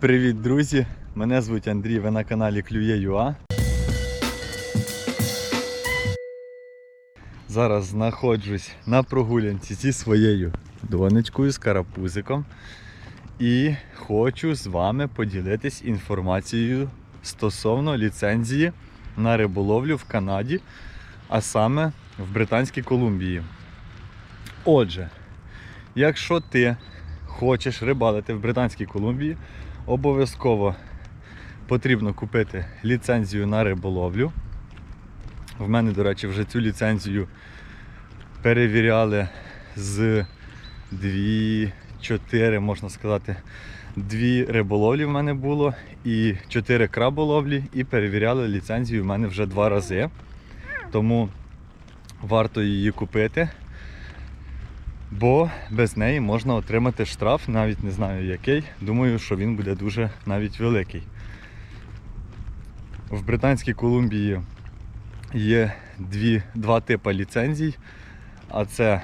Привіт, друзі! Мене звуть Андрій, ви на каналі Клює.ua. Зараз знаходжусь на прогулянці зі своєю донечкою, з карапузиком. І хочу з вами поділитись інформацією стосовно ліцензії на риболовлю в Канаді, а саме в Британській Колумбії. Отже, якщо ти хочеш рибалити в Британській Колумбії, обов'язково потрібно купити ліцензію на риболовлю. В мене, до речі, вже цю ліцензію перевіряли з 2-4, можна сказати, дві риболовлі в мене було і 4 краболовлі, і перевіряли ліцензію в мене вже два рази. Тому варто її купити бо без неї можна отримати штраф, навіть не знаю який. Думаю, що він буде дуже навіть великий. В Британській Колумбії є дві, два типи ліцензій, а це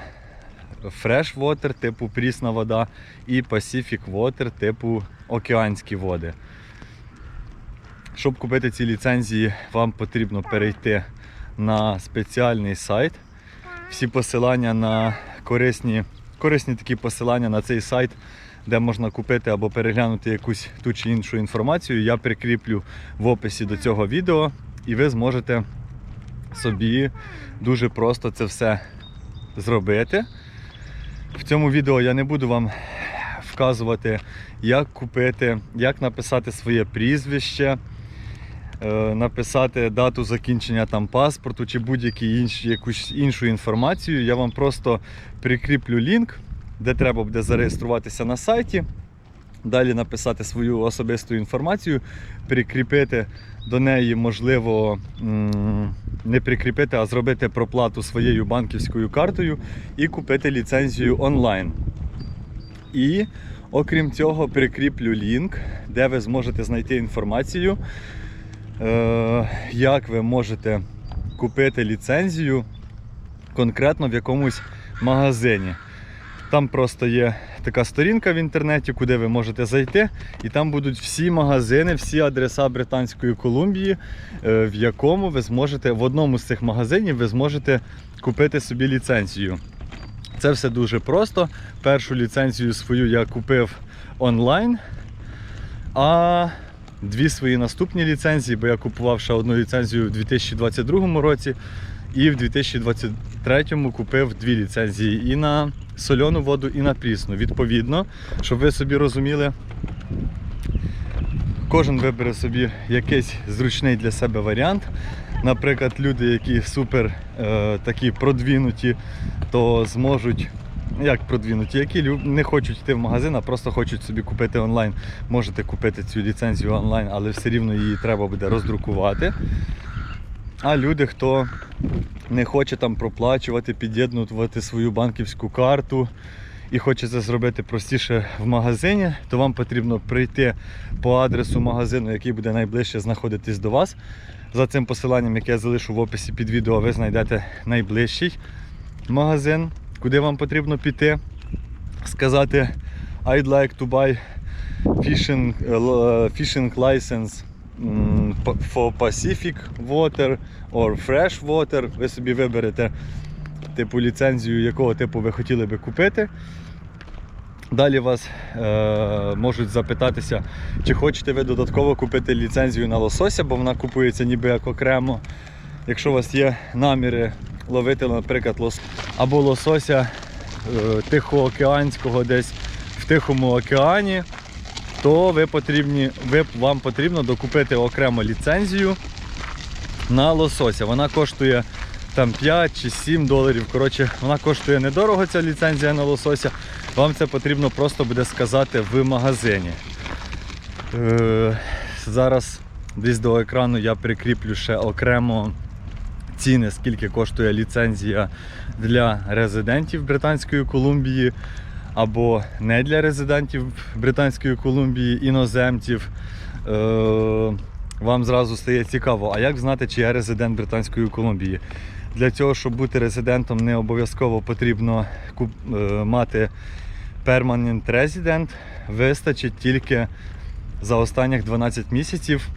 Fresh Water типу прісна вода і Pacific Water типу океанські води. Щоб купити ці ліцензії, вам потрібно перейти на спеціальний сайт. Всі посилання на корисні, корисні такі посилання на цей сайт, де можна купити або переглянути якусь ту чи іншу інформацію, я прикріплю в описі до цього відео, і ви зможете собі дуже просто це все зробити. В цьому відео я не буду вам вказувати, як купити, як написати своє прізвище. Е, Написати дату закінчення там паспорту чи будь-яку якусь іншу інформацію. Я вам просто прикріплю лінк, де треба буде зареєструватися на сайті. Далі написати свою особисту інформацію, прикріпити до неї, можливо, не прикріпити, а зробити проплату своєю банківською картою і купити ліцензію онлайн. І окрім цього, прикріплю лінк, де ви зможете знайти інформацію, як ви можете купити ліцензію конкретно в якомусь магазині. Там просто є така сторінка в інтернеті, куди ви можете зайти, і там будуть всі магазини, всі адреса Британської Колумбії, е, в якому ви зможете, в одному з цих магазинів ви зможете купити собі ліцензію. Це все дуже просто. Першу ліцензію свою я купив онлайн, а дві свої наступні ліцензії, бо я купував ще одну ліцензію у 2022 році, і в 2023 купив дві ліцензії і на сольону воду, і на прісну. Відповідно, щоб ви собі розуміли, кожен вибере собі якийсь зручний для себе варіант. Наприклад, люди, які супер е, такі продвинуті, то зможуть. Як продвинуті, які не хочуть йти в магазин, а просто хочуть собі купити онлайн. Можете купити цю ліцензію онлайн, але все рівно її треба буде роздрукувати. А люди, хто не хоче там проплачувати, під'єднувати свою банківську карту і хоче це зробити простіше в магазині, то вам потрібно прийти по адресу магазину, який буде найближче знаходитись до вас. За цим посиланням, яке я залишу в описі під відео, ви знайдете найближчий магазин, куди вам потрібно піти, сказати I'd like to buy fishing, е, fishing license for Pacific Water or Fresh Water. Ви собі виберете типу ліцензію, якого типу ви хотіли би купити. Далі вас е, можуть запитатися, чи хочете ви додатково купити ліцензію на лосося, бо вона купується ніби як окремо. Якщо у вас є наміри ловити, наприклад, лос... або лосося е, тихоокеанського десь в Тихому океані, то ви потрібні, ви, вам потрібно докупити окремо ліцензію на лосося. Вона коштує там 5 чи 7 доларів. Коротше, вона коштує недорого ця ліцензія на лосося. Вам це потрібно просто буде сказати в магазині. Е, зараз десь до екрану я прикріплю ще окремо ціни, скільки коштує ліцензія для резидентів Британської Колумбії або не для резидентів Британської Колумбії, іноземців. Е, вам зразу стає цікаво, а як знати, чи я резидент Британської Колумбії? Для цього, щоб бути резидентом, не обов'язково потрібно е, мати permanent resident. Вистачить тільки за останніх 12 місяців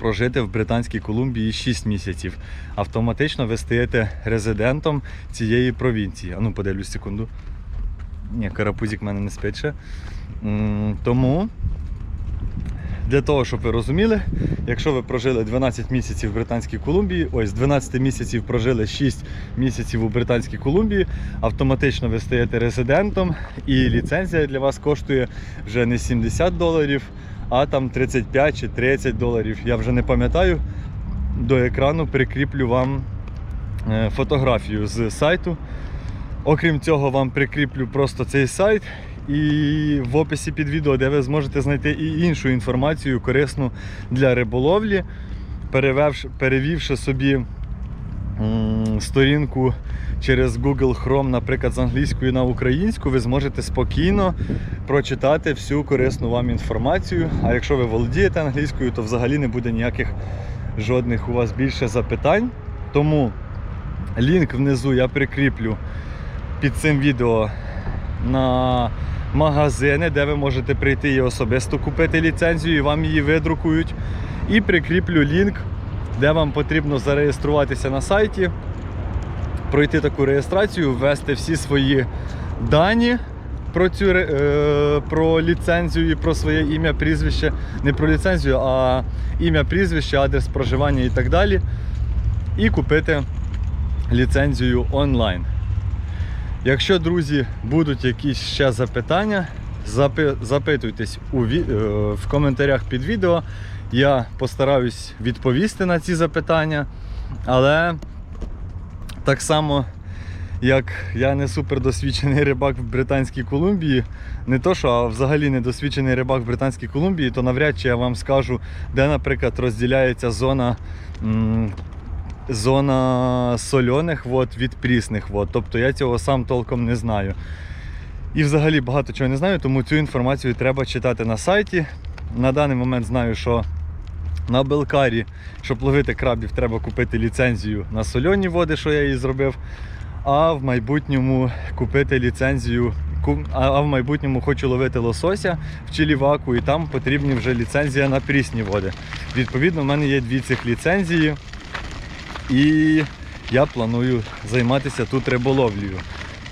прожити в Британській Колумбії 6 місяців. Автоматично ви стаєте резидентом цієї провінції. А ну подивлюсь секунду. Ні, карапузик в мене не спить ще. Тому для того, щоб ви розуміли, якщо ви прожили 12 місяців в Британській Колумбії, ось з 12 місяців прожили 6 місяців у Британській Колумбії, автоматично ви стаєте резидентом, і ліцензія для вас коштує вже не 70 доларів, а там 35 чи 30 доларів. Я вже не пам'ятаю. До екрану прикріплю вам е, фотографію з сайту. Окрім цього, вам прикріплю просто цей сайт і в описі під відео, де ви зможете знайти і іншу інформацію корисну для риболовлі, перевівши собі сторінку через Google Chrome, наприклад, з англійської на українську, ви зможете спокійно прочитати всю корисну вам інформацію. А якщо ви володієте англійською, то взагалі не буде ніяких жодних у вас більше запитань. Тому лінк внизу я прикріплю під цим відео на магазини, де ви можете прийти і особисто купити ліцензію, і вам її видрукують. І прикріплю лінк, де вам потрібно зареєструватися на сайті, пройти таку реєстрацію, ввести всі свої дані про цю е, про ліцензію і про своє ім'я, прізвище. Не про ліцензію, а ім'я, прізвище, адрес проживання і так далі. І купити ліцензію онлайн. Якщо, друзі, будуть якісь ще запитання, запи- запитуйтесь у е, в коментарях під відео. Я постараюсь відповісти на ці запитання. Але так само, як я не супердосвідчений рибак в Британській Колумбії, не то що, а взагалі не досвідчений рибак в Британській Колумбії, то навряд чи я вам скажу, де, наприклад, розділяється зона. м, Зона сольоних вод від прісних вод. Тобто я цього сам толком не знаю. І взагалі багато чого не знаю, тому цю інформацію треба читати на сайті. На даний момент знаю, що на Белкарі, щоб ловити крабів, треба купити ліцензію на сольоні води, що я її зробив. А в майбутньому купити ліцензію. А в майбутньому хочу ловити лосося в Чиліваку, і там потрібні вже ліцензія на прісні води. Відповідно, в мене є дві цих ліцензії. І я планую займатися тут риболовлею.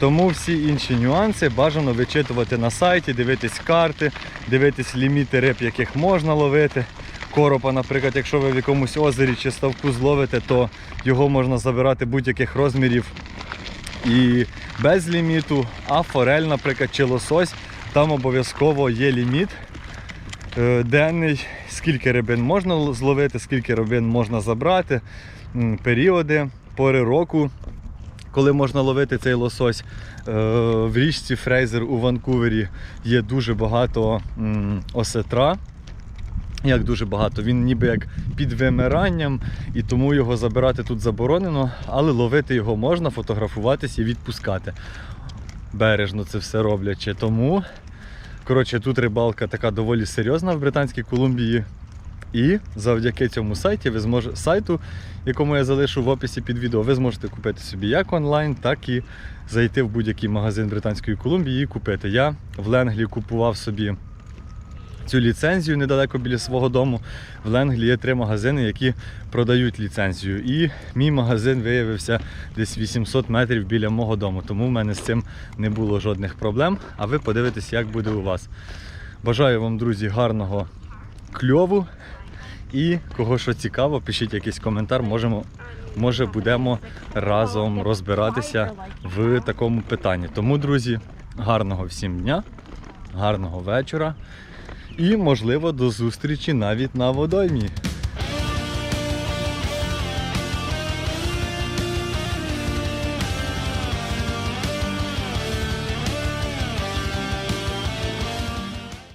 Тому всі інші нюанси бажано вичитувати на сайті, дивитись карти, дивитись ліміти риб, яких можна ловити. Коропа, наприклад, якщо ви в якомусь озері чи ставку зловите, то його можна забирати будь-яких розмірів і без ліміту. А форель, наприклад, чи лосось, там обов'язково є ліміт е, денний, скільки рибин можна зловити, скільки рибин можна забрати, періоди, пори року, коли можна ловити цей лосось. Е, В річці Фрейзер у Ванкувері є дуже багато осетра. Як дуже багато, він ніби як під вимиранням, і тому його забирати тут заборонено, але ловити його можна, фотографуватись і відпускати. Бережно це все роблячи. Тому Коротше, тут рибалка така доволі серйозна в Британській Колумбії. І завдяки цьому сайті ви зможете сайту, якому я залишу в описі під відео, ви зможете купити собі як онлайн, так і зайти в будь-який магазин Британської Колумбії і купити. Я в Ленглі купував собі цю ліцензію недалеко біля свого дому. В Ленглі є три магазини, які продають ліцензію. І мій магазин виявився десь 800 метрів біля мого дому. Тому в мене з цим не було жодних проблем. А ви подивитесь, як буде у вас. Бажаю вам, друзі, гарного кльову. І кого що цікаво, пишіть якийсь коментар, можемо, може будемо разом розбиратися в такому питанні. Тому, друзі, гарного всім дня, гарного вечора і, можливо, до зустрічі навіть на водоймі.